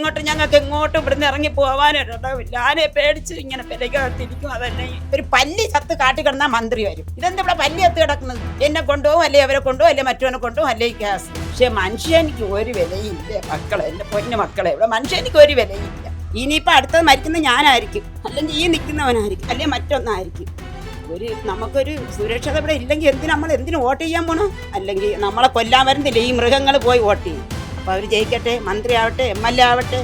ഇങ്ങോട്ട് ഞങ്ങൾക്ക് ഇങ്ങോട്ടും ഇവിടുന്ന് ഇറങ്ങി പോകാനൊരിടവില്ല ആനെ പേടിച്ച് ഇങ്ങനെ പെരകത്തിരിക്കും അതന്നെ ഒരു പല്ലി ചത്ത് കാട്ടി കിടന്നാൽ മന്ത്രി വരും. ഇതെന്താ ഇവിടെ പല്ലി ചത്ത് കിടക്കുന്നത്? എന്നെ കൊണ്ടുപോകും അല്ലെ അവരെ കൊണ്ടുപോകും അല്ലെ മറ്റവനെ കൊണ്ടുപോകും അല്ലെ ഗ്യാസ്? പക്ഷെ മനുഷ്യനിക്ക് ഒരു വിലയില്ല. മക്കളെ എന്റെ പൊന്നു മക്കളെ ഇവിടെ മനുഷ്യനിക്ക് ഒരു വിലയില്ല. ഇനിയിപ്പോൾ അടുത്തത് മരിക്കുന്ന ഞാനായിരിക്കും. അല്ലെങ്കിൽ ഈ നിൽക്കുന്നവനായിരിക്കും. അല്ലെ മറ്റൊന്നായിരിക്കും. ഒരു നമുക്കൊരു സുരക്ഷത ഇവിടെ ഇല്ലെങ്കിൽ എന്തിനു നമ്മൾ എന്തിനു വോട്ട് ചെയ്യാൻ പോണോ? അല്ലെങ്കിൽ നമ്മളെ കൊല്ലാൻ വരുന്നില്ല? ഈ മൃഗങ്ങൾ പോയി വോട്ട് ചെയ്യും. അപ്പൊ അവർ ജയിക്കട്ടെ മന്ത്രി ആവട്ടെ എം എൽ എ ആവട്ടെ.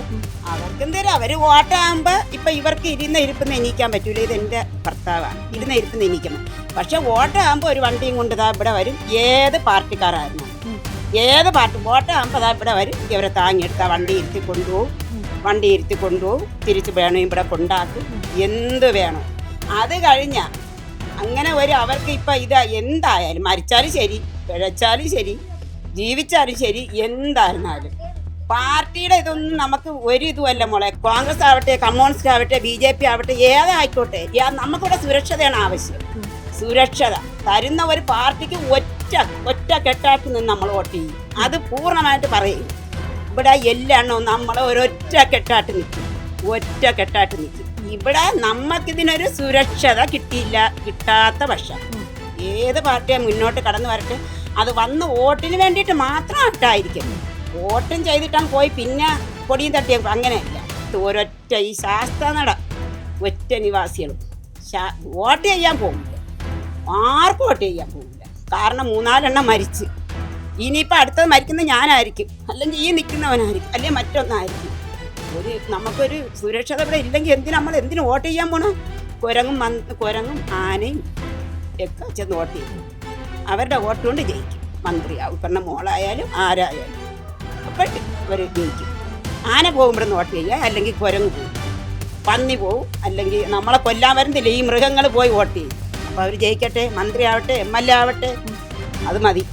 അവർ വോട്ടാകുമ്പോ ഇപ്പൊ ഇവർക്ക് ഇരുന്ന ഇരിപ്പെന്ന് എണീക്കാൻ പറ്റൂല. ഇത് എന്റെ ഭർത്താവാണ്. ഇരുന്ന ഇരിപ്പെന്ന് എണീക്കണം. പക്ഷെ വോട്ടാകുമ്പോ ഒരു വണ്ടിയും കൊണ്ട് താ ഇവിടെ വരും. ഏത് പാർട്ടിക്കാരായിരുന്നു ഏത് പാർട്ടി വോട്ടാകുമ്പോ അതാ ഇവിടെ വരും. ഇവരെ താങ്ങിയെടുത്ത വണ്ടി ഇരുത്തി കൊണ്ടുപോകും. വണ്ടി ഇരുത്തി കൊണ്ടുപോകും. തിരിച്ച് വേണം ഇവിടെ കൊണ്ടാക്കും. എന്ത് വേണം. അത് കഴിഞ്ഞ അങ്ങനെ ഒരു അവർക്ക് ഇപ്പൊ ഇത് എന്തായാലും മരിച്ചാലും ശരി പിഴച്ചാലും ശരി. ജീവിച്ചാലും ശരി എന്തായിരുന്നാലും. പാർട്ടിയുടെ ഇതൊന്നും നമുക്ക് ഒരു ഇതുമല്ല മോളെ. കോൺഗ്രസ് ആവട്ടെ കമ്മ്യൂണിസ്റ്റ് ആവട്ടെ ബി ജെ പി ആവട്ടെ ഏതായിക്കോട്ടെ നമുക്കിവിടെ സുരക്ഷതയാണ് ആവശ്യം. സുരക്ഷത. തരുന്ന ഒരു പാർട്ടിക്ക് ഒറ്റ ഒറ്റ കെട്ടാക്കി നിന്ന് നമ്മൾ വോട്ട് ചെയ്യും. അത് പൂർണമായിട്ട് പറയും. ഇവിടെ എല്ലാണോ നമ്മൾ ഒരൊറ്റ കെട്ടാട്ട് നിൽക്കും. ഒറ്റ കെട്ടാട്ട് നിൽക്കും. ഇവിടെ നമുക്കിതിനൊരു സുരക്ഷത കിട്ടിയില്ല കിട്ടാത്ത പക്ഷം. ഏത് പാർട്ടിയെ മുന്നോട്ട് കടന്നു വരട്ടെ? അത് വന്ന് വോട്ടിന് വേണ്ടിയിട്ട് മാത്രം ആട്ടായിരിക്കും വോട്ടും ചെയ്തിട്ടാണ് പോയി പിന്നെ പൊടിയും തട്ടിയ അങ്ങനെയല്ല ഒരൊറ്റ ഈ ശാസ്ത്രനട ഒറ്റ നിവാസികളും. വോട്ട് ചെയ്യാൻ പോകില്ല ആർക്കും വോട്ട് ചെയ്യാൻ പോകില്ല കാരണം മൂന്നാലെണ്ണം മരിച്ച്. ഇനിയിപ്പോൾ അടുത്തത് മരിക്കുന്നത് ഞാനായിരിക്കും. അല്ലെങ്കിൽ ഈ നിൽക്കുന്നവനായിരിക്കും. അല്ലെങ്കിൽ മറ്റൊന്നായിരിക്കും. ഒരു നമുക്കൊരു സുരക്ഷത ഇവിടെ ഇല്ലെങ്കിൽ എന്തിനു നമ്മൾ എന്തിനു വോട്ട് ചെയ്യാൻ പോകണം കുരങ്ങും മന് കുരങ്ങും ആനയും ഒക്കെ ചെന്ന് വോട്ട് ചെയ്യും. അവരുടെ വോട്ട് കൊണ്ട് ജയിക്കും. മന്ത്രിയാവും. ഇപ്പം മോളായാലും ആരായാലും. അപ്പോൾ അവർ ജയിക്കും. ആന പോകും ഇവിടെ നിന്ന് വോട്ട് ചെയ്യുക അല്ലെങ്കിൽ കുരങ്ങ് പോകും. പന്നി പോവും അല്ലെങ്കിൽ നമ്മളെ കൊല്ലാൻ വരുന്നില്ല ഈ മൃഗങ്ങൾ പോയി വോട്ട് ചെയ്യും. അപ്പോൾ അവർ ജയിക്കട്ടെ മന്ത്രിയാവട്ടെ എം എൽ എ ആവട്ടെ. അത് മതി.